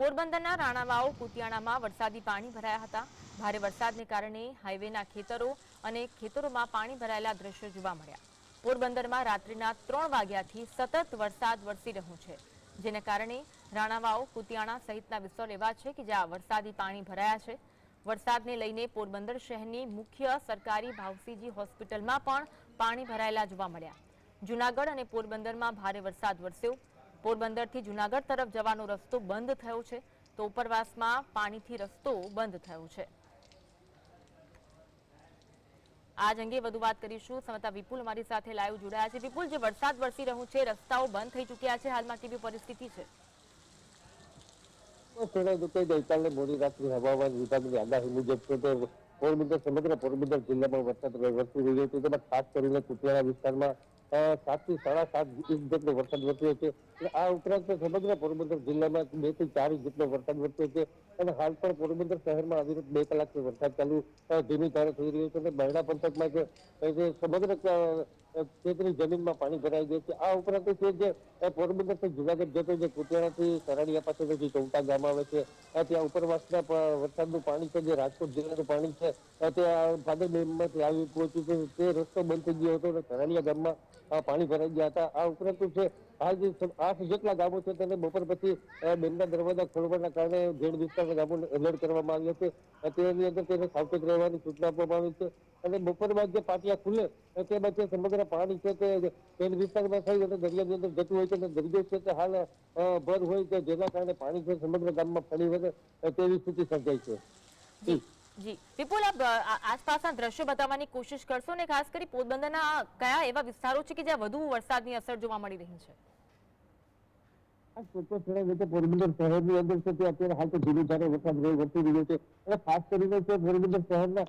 પોરબંદરના રાણાવાવ, કુતિયાણામાં વરસાદી પાણી ભરાયા હતા. ભારે વરસાદને કારણે હાઈવેના ખેતરો અને ખેતરોમાં પાણી ભરાયેલા દ્રશ્યો જોવા મળ્યા. પોરબંદરમાં રાત્રિના ત્રણ વાગ્યાથી સતત વરસાદ વરસી રહ્યો છે, જેને કારણે રાણાવાવ, કુતિયાણા સહિતના વિસ્તારો એવા છે કે જ્યાં વરસાદી પાણી ભરાયા છે. વરસાદને લઈને પોરબંદર શહેરની મુખ્ય સરકારી ભાવસીજી હોસ્પિટલમાં પણ પાણી ભરાયેલા જોવા મળ્યા. જૂનાગઢ અને પોરબંદરમાં ભારે વરસાદ વરસ્યો. પોરબંદરથી જૂનાગઢ તરફ જવાનો રસ્તો બંધ થયો છે. તો ઉપરવાસમાં પાણીથી રસ્તો બંધ થયો છે. આજ અંગે વધુ વાત કરીશું. સમતા વિપુલ અમારી સાથે લાઈવ જોડાયા છે. વિપુલ, જે વરસાદ વરસી રહ્યો છે, રસ્તાઓ બંધ થઈ ચૂક્યા છે. હાલમાં કેવી પરિસ્થિતિ છે? ખેડા દુકાઈ ગઈકાલે મોડી રાત્રે હવામાન વિભાગની આગાહી મુજબ છે તે પોરબંદર, સમગ્ર પોરબંદર જિલ્લામાં વરસાદ વરસી રહ્યો છે. તેમાં ખાસ કરીને કુતિયાણા વિસ્તારમાં અ, સાતથી સાડા સાત ઇંચ જેટલો વરસાદ વરસ્યો છે. આ ઉપરાંત સમગ્ર પોરબંદર જિલ્લામાં બેથી ચાર ઇંચ જેટલો વરસાદ વરસ્યો છે. અને હાલ પણ પોરબંદર શહેરમાં અવિરત બે કલાકથી વરસાદ ચાલુ ધીમી ધારે થઈ રહ્યો છે. અને બરડા પંથકમાં જે સમગ્ર ખેતરી જમીનમાં પાણી ભરાઈ ગયું છે. આ ઉપરાંત છે જે પોરબંદરથી જુનાગઢ જતો જે કુતિયાણાથી સરાણીયા પાસેનો જે ચૌટા ગામ આવે છે ત્યાં ઉપરવાસના વરસાદનું પાણી છે. જે રાજકોટ જિલ્લાનું પાણી છે ત્યાં ભાદર ડેમમાંથી આવી પહોંચ્યું છે. તે રસ્તો બંધ થઈ ગયો હતો. અને સરાણીયા ગામમાં પાણી ભરાઈ ગયા હતા. આ ઉપરાંત છે હાલ જે સ- આઠ જેટલા ગામો છે તેને બપોર પછી બેનના દરવાજા ખોલવાના કારણે જેડ વિસ્તારના ગામોને એલર્ટ કરવામાં આવ્યા છે તેની અંદર તેને સાવચેત રહેવાની સૂચના આપવામાં આવી છે. અને બપોર બાદ જે પાટિયા ખુલે તે બાદ સમગ્ર પાણી છે તે તેલ વિસ્તારમાં થઈ અને દરિયાની અંદર જતું હોય છે અને દરિયો છે તે હાલ ભર હોય છે. જેના કારણે પાણી છે સમગ્ર ગામમાં ફરી વળે, તેવી સ્થિતિ સર્જાઈ છે. જી. વિપુલ, આપ આસપાસના દ્રશ્યો બતાવવાની કોશિશ કરશો ને ખાસ કરી પોરબંદરના કયા એવા વિસ્તારો છે કે જ્યાં વધુ વરસાદની અસર જોવા મળી રહી છે? અત્યારે હાલ તો ધારે રહ્યો છે. અને કરીને છે શહેરના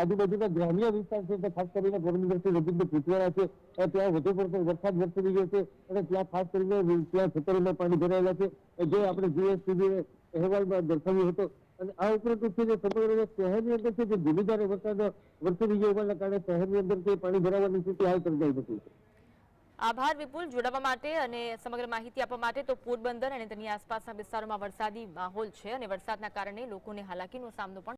આજુબાજુના ગ્રામ્ય વિસ્તાર છે, તે ખાસ કરીને પોરબંદરથી છે ત્યાં વધુ પડતો વરસાદ વરસી રહ્યો છે. અને ત્યાં ખાસ કરીને ત્યાં ખેતરોમાં પાણી ભરાયેલા છે. જે આપણે જીએસટીબી અહેવાલમાં દર્શાવ્યો હતો અને આ ઉપરાંત છે સમગ્ર શહેરની અંદર છે, જે ધીમીધારે વરસાદ વરસી રહ્યો હોવાના કારણે શહેરની અંદર તે પાણી ભરાવાની સ્થિતિ હાલ સર્જાઈ નથી. આભાર વિપુલ, જોડાવા માટે અને સમગ્ર માહિતી આપવા માટે તો પોરબંદર અને તેની આસપાસના વિસ્તારોમાં વરસાદી માહોલ છે અને વરસાદના કારણે લોકોને હાલાકીનો સામનો પણ